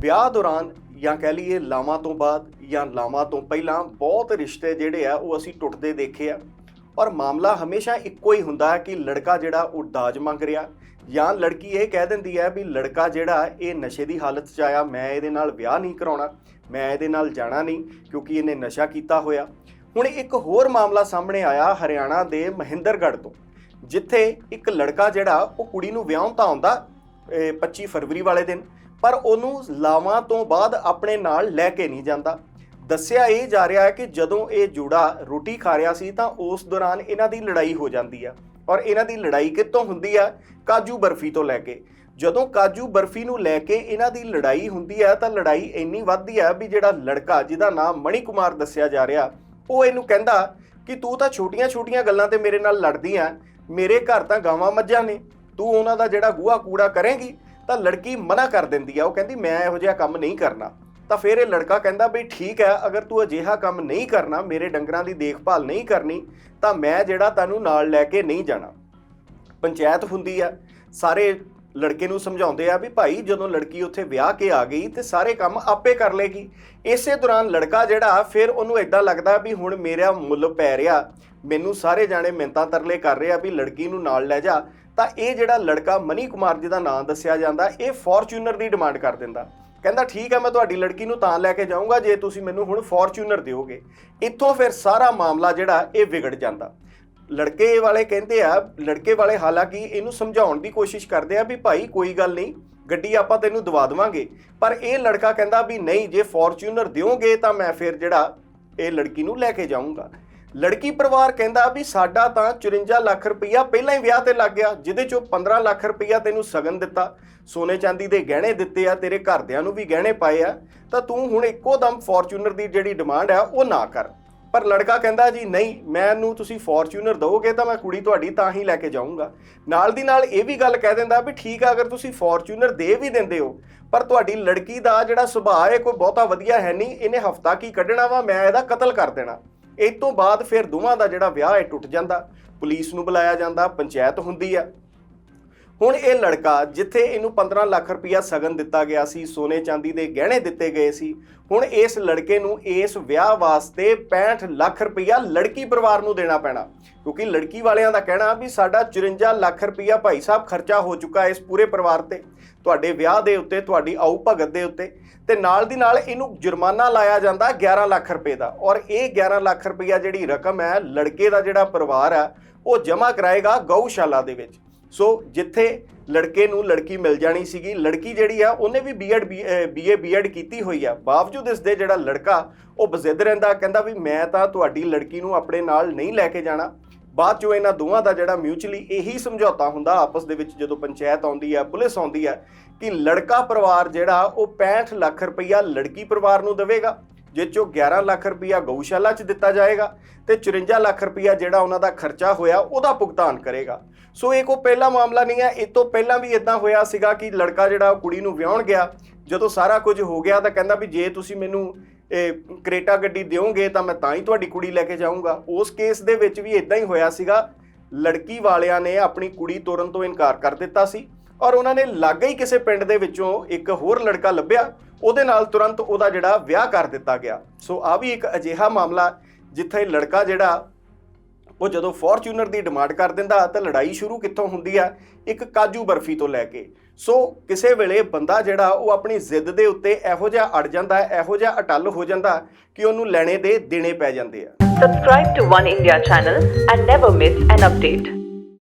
ਵਿਆਹ ਦੌਰਾਨ ਜਾਂ ਕਹਿ ਲਈਏ ਲਾਵਾਂ ਤੋਂ ਬਾਅਦ ਜਾਂ ਲਾਵਾਂ ਤੋਂ ਪਹਿਲਾਂ ਬਹੁਤ ਰਿਸ਼ਤੇ ਜਿਹੜੇ ਆ ਉਹ ਅਸੀਂ ਟੁੱਟਦੇ ਦੇਖੇ ਆ। ਔਰ ਮਾਮਲਾ ਹਮੇਸ਼ਾ ਇੱਕੋ ਹੀ ਹੁੰਦਾ ਹੈ ਕਿ ਲੜਕਾ ਜਿਹੜਾ ਉਹ ਦਾਜ ਮੰਗ ਰਿਹਾ ਜਾਂ ਲੜਕੀ ਇਹ ਕਹਿ ਦਿੰਦੀ ਹੈ ਵੀ ਲੜਕਾ ਜਿਹੜਾ ਇਹ ਨਸ਼ੇ ਦੀ ਹਾਲਤ 'ਚ ਆਇਆ, ਮੈਂ ਇਹਦੇ ਨਾਲ ਵਿਆਹ ਨਹੀਂ ਕਰਾਉਣਾ, ਮੈਂ ਇਹਦੇ ਨਾਲ ਜਾਣਾ ਨਹੀਂ ਕਿਉਂਕਿ ਇਹਨੇ ਨਸ਼ਾ ਕੀਤਾ ਹੋਇਆ। ਹੁਣ ਇੱਕ ਹੋਰ ਮਾਮਲਾ ਸਾਹਮਣੇ ਆਇਆ ਹਰਿਆਣਾ ਦੇ ਮਹਿੰਦਰਗੜ੍ਹ ਤੋਂ, ਜਿੱਥੇ ਇੱਕ ਲੜਕਾ ਜਿਹੜਾ ਉਹ ਕੁੜੀ ਨੂੰ ਵਿਆਹੁਣ ਤਾਂ ਆਉਂਦਾ, ਇਹ 25 ਫਰਵਰੀ ਵਾਲੇ ਦਿਨ ਪਰ ਉਹਨੂੰ ਲਾਵਾਂ ਤੋਂ ਬਾਅਦ ਆਪਣੇ ਨਾਲ ਲੈ ਕੇ ਨਹੀਂ ਜਾਂਦਾ। ਦੱਸਿਆ ਇਹ ਜਾ ਰਿਹਾ ਹੈ ਕਿ ਜਦੋਂ ਇਹ ਜੋੜਾ ਰੋਟੀ ਖਾ ਰਿਹਾ ਸੀ ਤਾਂ ਉਸ ਦੌਰਾਨ ਇਹਨਾਂ ਦੀ ਲੜਾਈ ਹੋ ਜਾਂਦੀ ਆ ਔਰ ਇਹਨਾਂ ਦੀ ਲੜਾਈ ਕਿੱਥੋਂ ਹੁੰਦੀ ਆ? ਕਾਜੂ ਬਰਫੀ ਤੋਂ ਲੈ ਕੇ। ਜਦੋਂ ਕਾਜੂ ਬਰਫੀ ਨੂੰ ਲੈ ਕੇ ਇਹਨਾਂ ਦੀ ਲੜਾਈ ਹੁੰਦੀ ਹੈ ਤਾਂ ਲੜਾਈ ਇੰਨੀ ਵੱਧਦੀ ਹੈ ਵੀ ਜਿਹੜਾ ਲੜਕਾ ਜਿਹਦਾ ਨਾਮ ਮਣੀ ਕੁਮਾਰ ਦੱਸਿਆ ਜਾ ਰਿਹਾ, ਉਹ ਇਹਨੂੰ ਕਹਿੰਦਾ ਕਿ ਤੂੰ ਤਾਂ ਛੋਟੀਆਂ-ਛੋਟੀਆਂ ਗੱਲਾਂ ਤੇ ਮੇਰੇ ਨਾਲ ਲੜਦੀ ਆ, ਮੇਰੇ ਘਰ ਤਾਂ ਗਾਵਾਂ ਮੱਝਾਂ ਨੇ, ਤੂੰ ਉਹਨਾਂ ਦਾ ਜਿਹੜਾ ਗੂਹਾ ਕੂੜਾ ਕਰੇਂਗੀ ਤਾਂ ਲੜਕੀ ਮਨਾ ਕਰ ਦਿੰਦੀ ਆ, ਉਹ ਕਹਿੰਦੀ ਮੈਂ ਇਹੋ ਜਿਹਾ ਕੰਮ ਨਹੀਂ ਕਰਨਾ। ਤਾਂ ਫਿਰ ਇਹ ਲੜਕਾ ਕਹਿੰਦਾ ਬਈ ਠੀਕ ਹੈ, ਅਗਰ ਤੂੰ ਅਜਿਹਾ ਕੰਮ ਨਹੀਂ ਕਰਨਾ, ਮੇਰੇ ਡੰਗਰਾਂ ਦੀ ਦੇਖਭਾਲ ਨਹੀਂ ਕਰਨੀ, ਤਾਂ ਮੈਂ ਜਿਹੜਾ ਤੈਨੂੰ ਨਾਲ ਲੈ ਕੇ ਨਹੀਂ ਜਾਣਾ। ਪੰਚਾਇਤ ਹੁੰਦੀ ਆ, ਸਾਰੇ ਲੜਕੇ ਨੂੰ ਸਮਝਾਉਂਦੇ ਆ ਵੀ ਭਾਈ ਜਦੋਂ ਲੜਕੀ ਉੱਥੇ ਵਿਆਹ ਕੇ ਆ ਗਈ ਤੇ ਸਾਰੇ ਕੰਮ ਆਪੇ ਕਰ ਲੇਗੀ। ਇਸੇ ਦੌਰਾਨ ਲੜਕਾ ਜਿਹੜਾ, ਫਿਰ ਉਹਨੂੰ ਐਦਾਂ ਲੱਗਦਾ ਵੀ ਹੁਣ ਮੇਰਾ ਮੁੱਲ ਪੈ ਰਿਹਾ, ਮੈਨੂੰ ਸਾਰੇ ਜਾਣੇ ਮਿੰਤਾਂ ਤਰਲੇ ਕਰ ਰਹੇ ਆ ਵੀ ਲੜਕੀ ਨੂੰ ਨਾਲ ਲੈ ਜਾ। ਤਾਂ ਇਹ ਜਿਹੜਾ ਲੜਕਾ ਮਨੀ ਕੁਮਾਰ ਜੀ ਦਾ ਨਾਮ ਦੱਸਿਆ ਜਾਂਦਾ, ਇਹ ਫੋਰਚੂਨਰ ਦੀ ਡਿਮਾਂਡ ਕਰ ਦਿੰਦਾ। ਕਹਿੰਦਾ, ਠੀਕ ਹੈ ਮੈਂ ਤੁਹਾਡੀ ਲੜਕੀ ਨੂੰ ਤਾਂ ਲੈ ਕੇ ਜਾਊਂਗਾ, ਜੇ ਤੁਸੀਂ ਮੈਨੂੰ ਹੁਣ ਫੋਰਚੂਨਰ ਦਿਓਗੇ। ਇੱਥੋਂ ਫਿਰ ਸਾਰਾ ਮਾਮਲਾ ਜਿਹੜਾ, ਇਹ ਵਿਗੜ ਜਾਂਦਾ। ਲੜਕੇ ਵਾਲੇ ਕਹਿੰਦੇ ਆ, ਲੜਕੇ ਵਾਲੇ ਹਾਲਾਂਕਿ ਇਹਨੂੰ ਸਮਝਾਉਣ ਦੀ ਕੋਸ਼ਿਸ਼ ਕਰਦੇ ਆ ਵੀ ਭਾਈ ਕੋਈ ਗੱਲ ਨਹੀਂ, ਗੱਡੀ ਆਪਾਂ ਤੈਨੂੰ ਦਵਾ ਦੇਵਾਂਗੇ। ਪਰ ਇਹ ਲੜਕਾ ਕਹਿੰਦਾ ਵੀ ਨਹੀਂ, ਜੇ ਫੋਰਚੂਨਰ ਦਿਓਗੇ ਤਾਂ ਮੈਂ ਫਿਰ ਜਿਹੜਾ ਇਹ ਲੜਕੀ ਨੂੰ ਲੈ ਕੇ ਜਾਊਂਗਾ। ਲੜਕੀ ਪਰਿਵਾਰ ਕਹਿੰਦਾ ਵੀ ਸਾਡਾ ਤਾਂ 54 ਲੱਖ ਰੁਪਈਆ ਪਹਿਲਾਂ ਹੀ ਵਿਆਹ ਤੇ ਲੱਗ ਗਿਆ, ਜਿਹਦੇ ਚੋਂ 15 ਲੱਖ ਰੁਪਈਆ ਤੈਨੂੰ ਸਗਨ ਦਿੱਤਾ। ਸੋਨੇ ਚਾਂਦੀ ਦੇ ਗਹਿਣੇ ਦਿੱਤੇ ਆ, ਤੇਰੇ ਘਰਦਿਆਂ ਨੂੰ ਵੀ ਗਹਿਣੇ ਪਾਏ ਆ। ਤਾਂ ਤੂੰ ਹੁਣ ਇੱਕੋ ਦਮ ਫੋਰਚੂਨਰ ਦੀ ਜਿਹੜੀ ਡਿਮਾਂਡ ਆ, ਉਹ ਨਾ ਕਰ। ਪਰ ਲੜਕਾ ਕਹਿੰਦਾ ਜੀ, ਨਹੀਂ, ਮੈਨੂੰ ਤੁਸੀਂ ਫੋਰਚੂਨਰ ਦਿਓਗੇ ਤਾਂ ਮੈਂ ਕੁੜੀ ਤੁਹਾਡੀ ਤਾਂ ਹੀ ਲੈ ਕੇ ਜਾਊਂਗਾ। ਨਾਲ ਦੀ ਨਾਲ ਇਹ ਵੀ ਗੱਲ ਕਹਿ ਦਿੰਦਾ ਵੀ ਠੀਕ ਆ, ਅਗਰ ਤੁਸੀਂ ਫੋਰਚੂਨਰ ਦੇ ਵੀ ਦਿੰਦੇ ਹੋ, ਪਰ ਤੁਹਾਡੀ ਲੜਕੀ ਦਾ ਜਿਹੜਾ ਸੁਭਾਅ ਹੈ, ਕੋਈ ਬਹੁਤਾ ਵਧੀਆ ਹੈ ਨਹੀਂ, ਇਹਨੇ ਹਫਤਾ ਕੀ ਕੱਢਣਾ ਵਾ, ਮੈਂ ਇਹਦਾ ਕਤਲ ਕਰ ਦੇਣਾ। ਇਸ ਤੋਂ ਬਾਅਦ ਫਿਰ ਦੋਵਾਂ ਦਾ ਜਿਹੜਾ ਵਿਆਹ ਹੈ ਟੁੱਟ ਜਾਂਦਾ, ਪੁਲਿਸ ਨੂੰ ਬੁਲਾਇਆ ਜਾਂਦਾ, ਪੰਚਾਇਤ ਹੁੰਦੀ ਆ। ਹੁਣ ਇਹ ਲੜਕਾ ਜਿੱਥੇ ਇਹਨੂੰ 15 ਲੱਖ ਰੁਪਇਆ ਸਗਨ ਦਿੱਤਾ ਗਿਆ ਸੀ, ਸੋਨੇ ਚਾਂਦੀ ਦੇ ਗਹਿਣੇ ਦਿੱਤੇ ਗਏ ਸੀ, ਹੁਣ ਇਸ ਲੜਕੇ ਨੂੰ ਇਸ ਵਿਆਹ ਵਾਸਤੇ 65 ਲੱਖ ਰੁਪਇਆ ਲੜਕੀ ਪਰਿਵਾਰ ਨੂੰ ਦੇਣਾ ਪੈਣਾ। ਕਿਉਂਕਿ ਲੜਕੀ ਵਾਲਿਆਂ ਦਾ ਕਹਿਣਾ ਵੀ ਸਾਡਾ 54 ਲੱਖ ਰੁਪਇਆ ਭਾਈ ਸਾਹਿਬ ਖਰਚਾ ਹੋ ਚੁੱਕਾ ਇਸ ਪੂਰੇ ਪਰਿਵਾਰ ਤੇ। ਤੁਹਾਡੇ ਵਿਆਹ ਦੇ ਉੱਤੇ, ਤੁਹਾਡੀ ਆਊ ਭਗਤ ਦੇ ਉੱਤੇ ਤੇ ਨਾਲ ਦੀ ਨਾਲ ਇਹਨੂੰ ਜੁਰਮਾਨਾ ਲਾਇਆ ਜਾਂਦਾ 11 ਲੱਖ ਰੁਪਏ ਦਾ। ਔਰ ਇਹ 11 ਲੱਖ ਰੁਪਇਆ ਜਿਹੜੀ ਰਕਮ ਹੈ, ਲੜਕੇ ਦਾ ਜਿਹੜਾ ਪਰਿਵਾਰ ਹੈ, ਉਹ ਜਮ੍ਹਾਂ ਕਰਾਏਗਾ ਗਊਸ਼ਾਲਾ ਦੇ ਵਿੱਚ। ਸੋ ਜਿੱਥੇ ਲੜਕੇ ਨੂੰ ਲੜਕੀ ਮਿਲ ਜਾਣੀ ਸੀਗੀ, ਲੜਕੀ ਜਿਹੜੀ ਆ, ਉਹਨੇ ਵੀ ਬੀਐਡ ਬੀਏ ਬੀਐਡ ਕੀਤੀ ਹੋਈ ਆ। ਬਾਵਜੂਦ ਇਸ ਦੇ ਜਿਹੜਾ ਲੜਕਾ, ਉਹ ਬਜ਼ਿੱਦ ਰਹਿੰਦਾ, ਕਹਿੰਦਾ ਵੀ ਮੈਂ ਤਾਂ ਤੁਹਾਡੀ ਲੜਕੀ ਨੂੰ ਆਪਣੇ ਨਾਲ ਨਹੀਂ ਲੈ ਕੇ ਜਾਣਾ। ਬਾਅਦ ਚੋਂ ਇਹਨਾਂ ਦੋਵਾਂ ਦਾ ਜਿਹੜਾ ਮਿਊਚੁਅਲੀ ਇਹੀ ਸਮਝੌਤਾ ਹੁੰਦਾ, ਆਪਸ ਦੇ ਵਿੱਚ ਜਦੋਂ ਪੰਚਾਇਤ ਆਉਂਦੀ ਆ, ਪੁਲਿਸ ਆਉਂਦੀ ਆ, ਕਿ ਲੜਕਾ ਪਰਿਵਾਰ ਜਿਹੜਾ, ਉਹ 65 ਲੱਖ ਰੁਪਈਆ ਲੜਕੀ ਪਰਿਵਾਰ ਨੂੰ ਦੇਵੇਗਾ, ਜਿਸ ਚੋਂ 11 ਲੱਖ ਰੁਪਈਆ ਗਊਸ਼ਾਲਾ 'ਚ ਦਿੱਤਾ ਜਾਏਗਾ ਤੇ 54 ਲੱਖ ਰੁਪਈਆ ਜਿਹੜਾ ਉਹਨਾਂ ਦਾ ਖਰਚਾ ਹੋਇਆ, ਉਹਦਾ ਭੁਗਤਾਨ ਕਰੇਗਾ। ਸੋ ਇਹ ਕੋ ਪਹਿਲਾ ਮਾਮਲਾ ਨਹੀਂ ਹੈ। ਇਹ ਤੋਂ ਪਹਿਲਾਂ ਵੀ ਇਦਾਂ ਹੋਇਆ ਸੀਗਾ ਕਿ ਲੜਕਾ ਜਿਹੜਾ ਕੁੜੀ ਨੂੰ ਵਿਆਹਣ ਗਿਆ। ਜਦੋਂ ਸਾਰਾ ਕੁਝ ਹੋ ਗਿਆ ਤਾਂ ਕਹਿੰਦਾ ਵੀ ਜੇ ਤੁਸੀਂ ਮੈਨੂੰ, ਇਹ, ਕਰੇਟਾ ਗੱਡੀ ਦਿਓਗੇ ਤਾਂ ਮੈਂ ਤਾਂ ਹੀ ਤੁਹਾਡੀ ਕੁੜੀ ਲੈ ਕੇ ਜਾਊਂਗਾ। ਉਸ ਕੇਸ ਦੇ ਵਿੱਚ ਵੀ ਇਦਾਂ ਹੀ ਹੋਇਆ ਸੀਗਾ। ਲੜਕੀ ਵਾਲਿਆਂ ਨੇ ਆਪਣੀ ਕੁੜੀ ਤੋਰਨ ਤੋਂ ਇਨਕਾਰ ਕਰ ਦਿੱਤਾ ਸੀ ਔਰ ਉਹਨਾਂ ਨੇ ਲਾਗੇ ਹੀ ਕਿਸੇ ਪਿੰਡ ਦੇ ਵਿੱਚੋਂ ਇੱਕ ਹੋਰ ਲੜਕਾ ਲੱਭਿਆ। ਉਹਦੇ ਨਾਲ ਤੁਰੰਤ ਉਹਦਾ ਜਿਹੜਾ ਵਿਆਹ ਕਰ ਦਿੱਤਾ ਗਿਆ। ਸੋ ਆ ਵੀ ਇੱਕ ਅਜਿਹਾ ਮਾਮਲਾ ਜਿੱਥੇ ਲੜਕਾ ਜਿਹੜਾ ਉਹ ਜਦੋਂ ਫੋਰਚੂਨਰ ਦੀ ਡਿਮਾਂਡ ਕਰ ਦਿੰਦਾ, ਤਾਂ ਲੜਾਈ ਸ਼ੁਰੂ ਕਿੱਥੋਂ ਹੁੰਦੀ ਆ? ਇੱਕ ਕਾਜੂ ਬਰਫੀ ਤੋਂ ਲੈ ਕੇ। ਸੋ ਕਿਸੇ ਵੇਲੇ ਬੰਦਾ ਜਿਹੜਾ, ਉਹ ਆਪਣੀ ਜ਼ਿੱਦ ਦੇ ਉੱਤੇ ਇਹੋ ਜਿਹਾ ਅੜ ਜਾਂਦਾ, ਇਹੋ ਜਿਹਾ ਅਟਲ ਹੋ ਜਾਂਦਾ ਕਿ ਉਹਨੂੰ ਲੈਣੇ ਦੇ ਦੇਣੇ ਪੈ ਜਾਂਦੇ ਆ। Subscribe to One India channel and never miss an update.